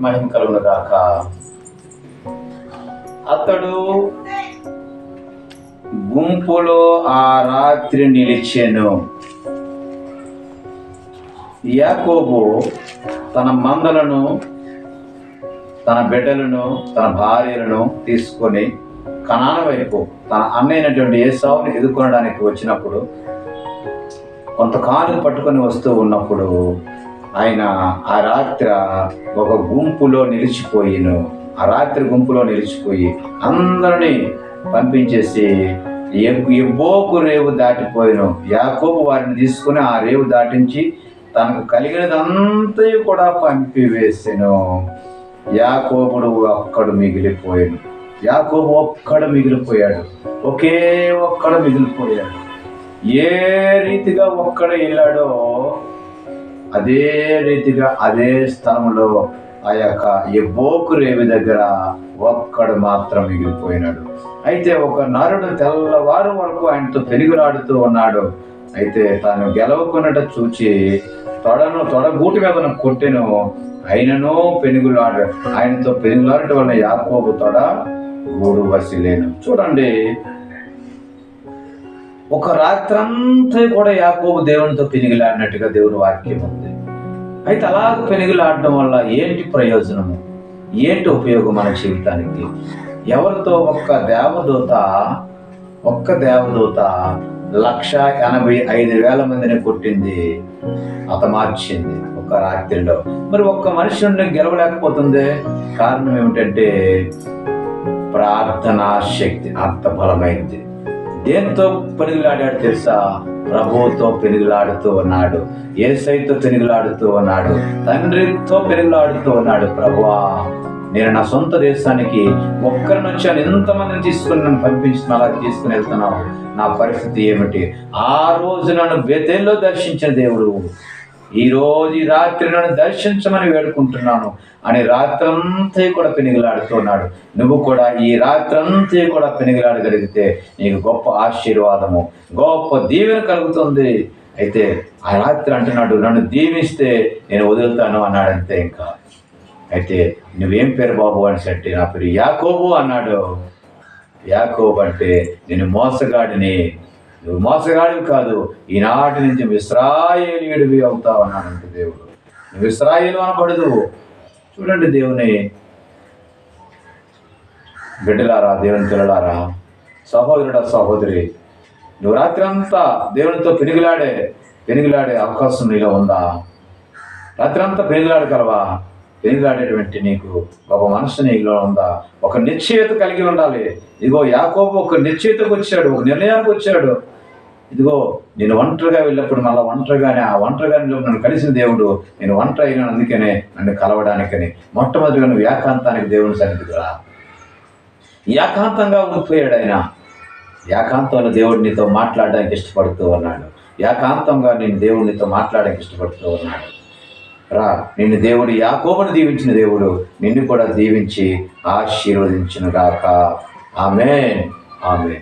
మహిమ కలుగును గాక అతడు గుంపులో ఆ రాత్రి నిలిచెను. యాకోబు తన మందలను తన బిడ్డలను తన భార్యలను తీసుకొని కణాన వైపు తన అన్నైనటువంటి ఏసావుని ఎదుర్కొనడానికి వచ్చినప్పుడు కొంతకాలం పట్టుకొని వస్తూ ఉన్నప్పుడు ఆయన ఆ రాత్ర ఒక గుంపులో నిలిచిపోయిను. ఆ రాత్రి గుంపులో నిలిచిపోయి అందరినీ పంపించేసి ఎబ్- ఎబ్బోకు రేవు దాటిపోయిను. యాకోబు వారిని తీసుకుని ఆ రేవు దాటించి తనకు కలిగినదంతా కూడా పంపివేసాను. యాకోబుడు ఒక్కడు మిగిలిపోయాను యాకోబు ఒక్కడు మిగిలిపోయాడు. ఒకే ఒక్కడు మిగిలిపోయాడు. ఏ రీతిగా ఒక్కడ వెళ్ళాడో అదే రీతిగా అదే స్థలంలో ఆ యొక్క ఎబ్బోకు రేవి దగ్గర ఒక్కడు మాత్రం మిగిలిపోయినాడు. అయితే ఒక నరుడు తెల్లవారు వరకు ఆయనతో పెనుగులాడుతూ ఉన్నాడు. అయితే తాను గెలవకున్నట చూచి తొడను తొడ గూటి మీద కొట్టెను ఆయనను పెనుగులాడు ఆయనతో పెనుగులాడటం వల్ల యాకోబు తొడ గూడు వసిలేను. చూడండి ఒక రాత్రంతా కూడా యాకోబు దేవునితో పెనిగిలాడినట్టుగా దేవుని వాక్యం ఉంది. అయితే అలా పెనిగిలాడడం వల్ల ఏంటి ప్రయోజనము? ఏంటి ఉపయోగం మన జీవితానికి? ఎవరితో? ఒక్క దేవదూత ఒక్క దేవదూత లక్ష ఎనభై ఐదు వేల మందిని కొట్టింది అతమార్చింది ఒక రాత్రిలో. మరి ఒక్క మనిషి నుండి గెలవలేకపోతుంది. కారణం ఏమిటంటే ప్రార్థనా శక్తి అంత బలమైంది. దేనితో పెనుగులాడాడు తెలుసా? ప్రభువుతో పెనుగులాడుతూ ఉన్నాడు. ఏసైతో పెనుగులాడుతూ ఉన్నాడు. తండ్రితో పెనుగులాడుతూ ఉన్నాడు. ప్రభువా నేను నా సొంత దేశానికి ఒక్కరి నుంచి అని ఎంతమందిని తీసుకుని నన్ను పంపించిన అలా తీసుకుని వెళ్తున్నావు? నా పరిస్థితి ఏమిటి? ఆ రోజు నన్ను బెతేల్లో దర్శించిన దేవుడు ఈ రోజు ఈ రాత్రి నన్ను దర్శించమని వేడుకుంటున్నాను. అని రాత్రంతా కూడా పెనుగులాడుతున్నాడు. నువ్వు కూడా ఈ రాత్రంతా కూడా పెనుగులాడగలిగితే నీకు గొప్ప ఆశీర్వాదము గొప్ప దీవెన కలుగుతుంది. అయితే ఆ రాత్రి అంటున్నాడు నన్ను దీవిస్తే నేను వదులుతాను అన్నాడంతే ఇంకా. అయితే నువ్వేం పేరు బాబు? అని అంటే నా పేరు యాకోబు అన్నాడు. యాకోబు అంటే నేను మోసగాడిని. నువ్వు మోసగాడివి కాదు. ఈనాటి నుంచి విశ్రాయేలీయుడివి అవుతావు అన్నాడంటే దేవుడు. నువ్వు ఇస్రాయేలు అనబడదు. చూడండి దేవుని బిడ్డలారా దేవుని పిల్లలారా సహోదరుడా సహోదరి నువ్వు రాత్రి అంతా దేవునితో పెనుగులాడే పెనుగులాడే అవకాశం నీలో ఉందా? రాత్రి అంతా పెనుగులాడగలవా? పెనుగాడేటువంటి నీకు ఒక మనసు నీలో ఉందా? ఒక నిశ్చయత కలిగి ఉండాలి. ఇదిగో యాకోబు ఒక నిశ్చయితకు వచ్చాడు ఒక నిర్ణయానికి వచ్చాడు. ఇదిగో నేను ఒంటరిగా వెళ్ళినప్పుడు మళ్ళీ ఒంటరిగానే ఆ ఒంటరిగానే నన్ను కలిసిన దేవుడు నేను ఒంటరి అయినా అందుకనే నన్ను కలవడానికని మొట్టమొదటిగా నువ్వు ఏకాంతానికి దేవుని సన్నిధికి రా. ఏకాంతంగా ఉండిపోయాడు ఆయన. ఏకాంతంలో దేవుడు నీతో మాట్లాడడానికి ఇష్టపడుతూ ఉన్నాడు. ఏకాంతంగా నేను దేవుడినితో మాట్లాడడానికి ఇష్టపడుతూ ఉన్నాడు. రా. నిన్ను దేవుడు యాకోబను దీవించిన దేవుడు నిన్ను కూడా దీవించి ఆశీర్వదించిన గాక ఆమె ఆమె